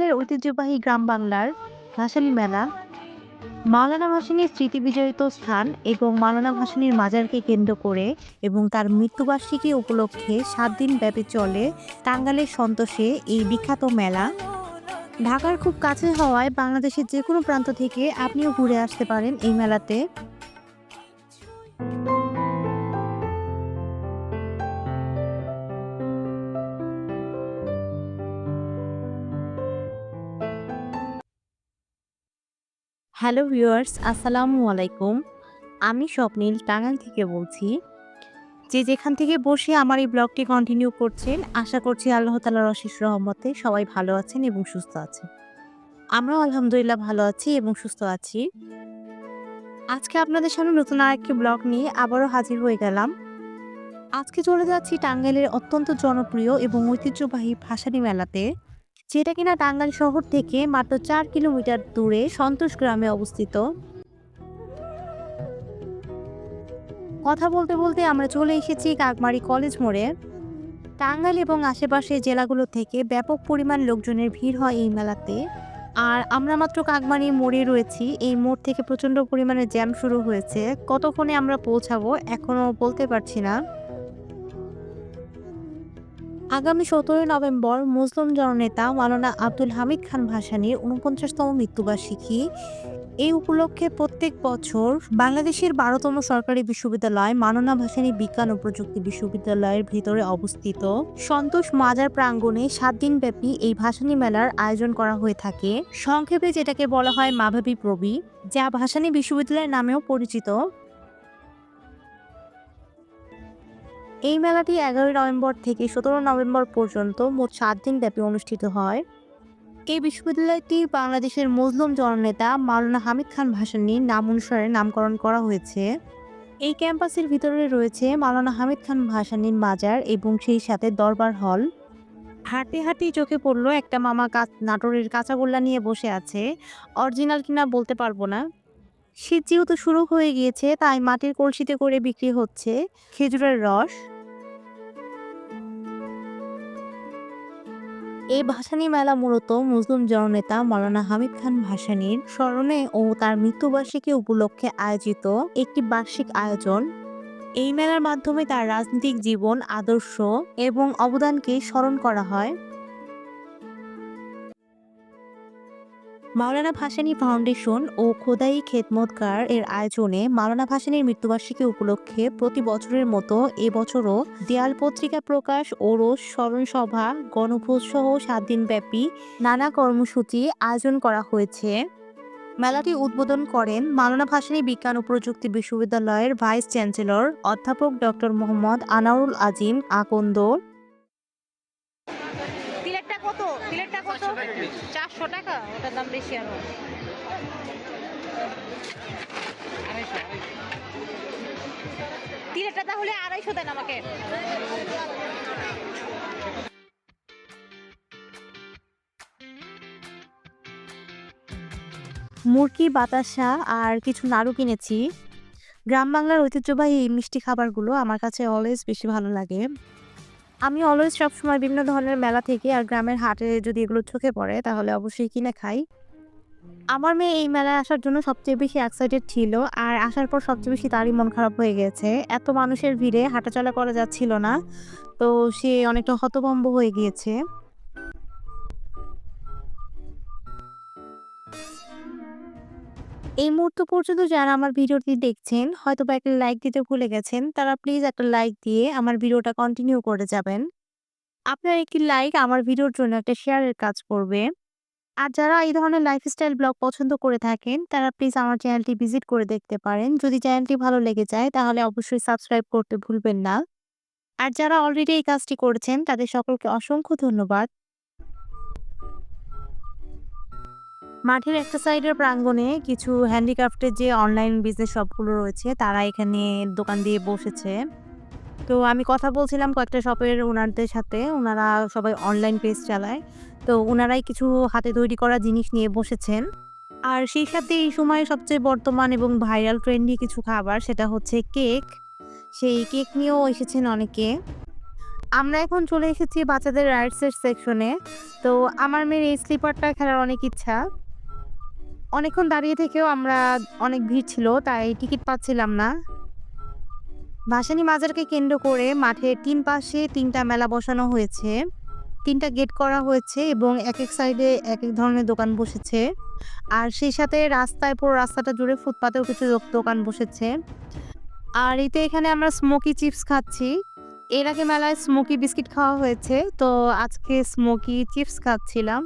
না ঐতিহ্যবাহী গ্রাম বাংলার ভাসানী মেলা, মাওলানা ভাসানীর স্মৃতি বিজড়িত স্থান এবং মাওলানা ভাসানীর মাজারকে কেন্দ্র করে এবং তার মৃত্যুবার্ষিকী উপলক্ষে সাত দিন ব্যাপী চলে টাঙ্গালের সন্তোষে এই বিখ্যাত মেলা। ঢাকার খুব কাছে হওয়ায় বাংলাদেশের যে কোনো প্রান্ত থেকে আপনিও ঘুরে আসতে পারেন এই মেলাতে। হ্যালো ভিউয়ার্স, আসসালামু আলাইকুম। আমি স্বপ্নিল টাঙ্গাইল থেকে বলছি যে যেখান থেকে বসে আমার এই ব্লগটি কন্টিনিউ করছেন, আশা করছি আল্লাহ তালার অশেষ রহমতে সবাই ভালো আছেন এবং সুস্থ আছেন। আমরাও আলহামদুলিল্লাহ ভালো আছি এবং সুস্থ আছি। আজকে আপনাদের সামনে নতুন আরেকটি ব্লগ নিয়ে আবারও হাজির হয়ে গেলাম। আজকে চলে যাচ্ছি টাঙ্গাইলের অত্যন্ত জনপ্রিয় এবং ঐতিহ্যবাহী ভাসানী মেলাতে। যেটা কিনা টাঙ্গাইল শহর থেকে মাত্র চার কিলোমিটার দূরে সন্তোষ গ্রামে অবস্থিত। কথা বলতে বলতে আমরা চলে এসেছি কাকমারি কলেজ মোড়ে। টাঙ্গাইল এবং আশেপাশের জেলাগুলো থেকে ব্যাপক পরিমাণ লোকজনের ভিড় হয় এই মেলাতে। আর আমরা মাত্র কাকমারি মোড়ে রয়েছি। এই মোড় থেকে প্রচণ্ড পরিমাণে জ্যাম শুরু হয়েছে। কতক্ষণে আমরা পৌঁছাবো এখনও বলতে পারছি না। আগামী সতেরোই নভেম্বর মুসলিম জননেতা মাওলানা আব্দুল হামিদ খান ভাসানীর উনপঞ্চাশতম মৃত্যুবার্ষিকী। এই উপলক্ষে প্রত্যেক বছর বাংলাদেশের বারোতম সরকারি বিশ্ববিদ্যালয় মাওলানা ভাসানী বিজ্ঞান ও প্রযুক্তি বিশ্ববিদ্যালয়ের ভিতরে অবস্থিত। সন্তোষ মাজার প্রাঙ্গণে সাত দিনব্যাপী এই ভাসানী মেলার আয়োজন করা হয়ে থাকে। সংক্ষেপে যেটাকে বলা হয় মাভাবী প্রবি, যা ভাসানী বিশ্ববিদ্যালয়ের নামেও পরিচিত। এই মেলাটি এগারোই নভেম্বর থেকে সতেরো নভেম্বর পর্যন্ত মোট সাত দিন ব্যাপী অনুষ্ঠিত হয়। এই বিশ্ববিদ্যালয়টি বাংলাদেশের মজলুম জননেতা মাওলানা হামিদ খান ভাসানীর নাম অনুসারে নামকরণ করা হয়েছে। এই ক্যাম্পাসের ভিতরে রয়েছে মাওলানা হামিদ খান ভাসানীর মাজার এবং সেই সাথে দরবার হল। হাঁটতে হাঁটতেই চোখে পড়ল একটা মামা নাটোরের কাঁচাগোল্লা নিয়ে বসে আছে। অরিজিনাল কিনা বলতে পারব না। শীত যেহেতু শুরু হয়ে গিয়েছে, তাই মাটির কলসিতে করে বিক্রি হচ্ছে। খেজুরের রস। এই ভাসানী মেলা মূলত মুসলিম জননেতা মাওলানা হামিদ খান ভাসানীর স্মরণে ও তার মৃত্যুবার্ষিকী উপলক্ষে আয়োজিত একটি বার্ষিক আয়োজন। এই মেলার মাধ্যমে তার রাজনৈতিক জীবন, আদর্শ এবং অবদানকে স্মরণ করা হয়। মাওলানা ভাসানী ফাউন্ডেশন ও খোদাই খেদমতগার এর আয়োজনে মাওলানা ভাসানীর মৃত্যুবার্ষিকী উপলক্ষে প্রতি বছরের মতো এবছরও দেয়াল পত্রিকা প্রকাশ ওরস স্মরণ সভা গণভোজ সহ সাত দিনব্যাপী নানা কর্মসূচি আয়োজন করা হয়েছে। মেলাটি উদ্বোধন করেন মাওলানা ভাসানী বিজ্ঞান ও প্রযুক্তি বিশ্ববিদ্যালয়ের ভাইস চ্যান্সেলর অধ্যাপক ডক্টর মোহাম্মদ আনারুল আজিম আকন্দ। চারশো টাকা ওটার দাম বেশি আরও। তাহলে আড়াইশো দেন আমাকে। মুরগি বাতাসা আর কিছু নাড়ু কিনেছি। গ্রাম বাংলার ঐতিহ্যবাহী এই মিষ্টি খাবারগুলো আমার কাছে অলওয়েজ বেশি ভালো লাগে। আমি অলওয়েজ সবসময় বিভিন্ন ধরনের মেলা থেকে আর গ্রামের হাটে যদি এগুলো চোখে পড়ে, তাহলে অবশ্যই কিনে খাই। আমার মেয়ে এই মেলায় আসার জন্য সবচেয়ে বেশি এক্সাইটেড ছিল আর আসার পর সবচেয়ে বেশি তারই মন খারাপ হয়ে গেছে। এত মানুষের ভিড়ে হাঁটাচলা করা যাচ্ছিল না, তো সে অনেকটা হতভম্ব হয়ে গিয়েছে। এই মুহূর্ত পর্যন্ত যারা আমার ভিডিওটি দেখছেন হয়তো বা একটা লাইক দিতে ভুলে গেছেন, তারা প্লিজ একটা লাইক দিয়ে আমার ভিডিওটা কন্টিনিউ করে যাবেন। আপনার একটি লাইক আমার ভিডিওর জন্য একটা শেয়ারের কাজ করবে। আর যারা এই ধরনের লাইফস্টাইল ব্লগ পছন্দ করে থাকেন, তারা প্লিজ আমার চ্যানেলটি ভিজিট করে দেখতে পারেন। যদি চ্যানেলটি ভালো লেগে যায়, তাহলে অবশ্যই সাবস্ক্রাইব করতে ভুলবেন না। আর যারা অলরেডি এই কাজটি করেছেন, তাদের সকলকে অসংখ্য ধন্যবাদ। মাঠের একটা সাইডের প্রাঙ্গণে কিছু হ্যান্ডিক্রাফটের যে অনলাইন বিজনেস শপগুলো রয়েছে, তারা এখানে দোকান দিয়ে বসেছে। তো আমি কথা বলছিলাম কয়েকটা শপের ওনারদের সাথে, ওনারা সবাই অনলাইন পেজ চালায়। তো ওনারাই কিছু হাতে তৈরি করা জিনিস নিয়ে বসেছেন। আর সেই সাথে এই সময় সবচেয়ে বর্তমান এবং ভাইরাল ট্রেন্ডি কিছু খাবার, সেটা হচ্ছে কেক সেই কেক নিয়েও এসেছেন অনেকে। আমরা এখন চলে এসেছি বাচ্চাদের রাইডসের সেকশনে তো আমার মেয়ের এই স্লিপারটা খেলার অনেক ইচ্ছা। অনেকক্ষণ দাঁড়িয়ে থেকেও আমরা অনেক ভিড় ছিল, তাই টিকিট পাচ্ছিলাম না। ভাসানী মাজারকে কেন্দ্র করে মাঠের তিন পাশে তিনটা মেলা বসানো হয়েছে, তিনটা গেট করা হয়েছে এবং এক এক সাইডে এক এক ধরনের দোকান বসেছে। আর সেই সাথে রাস্তায় পুরো রাস্তাটা জুড়ে ফুটপাতেও কিছু দোকান বসেছে। আর এতে এখানে আমরা স্মোকি চিপস খাচ্ছি। এর আগে মেলায় স্মোকি বিস্কিট খাওয়া হয়েছে, তো আজকে স্মোকি চিপস খাচ্ছিলাম।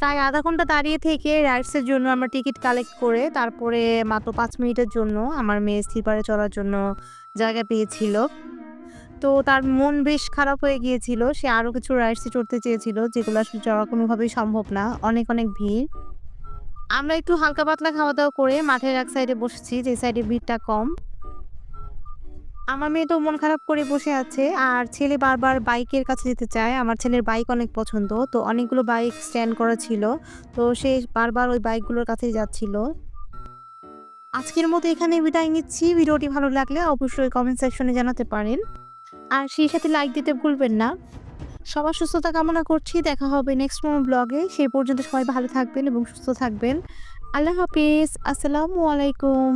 প্রায় আধা ঘণ্টা দাঁড়িয়ে থেকে রাইডসের জন্য আমরা টিকিট কালেক্ট করে তারপরে মাত্র পাঁচ মিনিটের জন্য আমার মেয়ে স্লিপারে চড়ার জন্য জায়গা পেয়েছিল। তো তার মন বেশ খারাপ হয়ে গিয়েছিল। সে আরও কিছু রাইডসে চড়তে চেয়েছিল, যেগুলো আসলে চড়া কোনোভাবেই সম্ভব না। অনেক অনেক ভিড়। আমরা একটু হালকা পাতলা খাওয়া দাওয়া করে মাঠের এক সাইডে বসেছি, যে সাইডে ভিড়টা কম। আমার মেয়ে তো মন খারাপ করে বসে আছে, আর ছেলে বারবার বাইকের কাছে যেতে চায়। আমার ছেলের বাইক অনেক পছন্দ, তো অনেকগুলো বাইক স্ট্যান্ড করা ছিল, তো সে বারবার ওই বাইকগুলোর কাছেই যাচ্ছিল। আজকের মতো এখানে বিদায় নিচ্ছি। ভিডিওটি ভালো লাগলে অবশ্যই কমেন্ট সেকশনে জানাতে পারেন। আর সেই সাথে লাইক দিতে ভুলবেন না। সবার সুস্থতা কামনা করছি। দেখা হবে নেক্সট কোনো ব্লগে সেই পর্যন্ত সবাই ভালো থাকবেন এবং সুস্থ থাকবেন। আল্লাহ হাফিজ। আসসালামু আলাইকুম।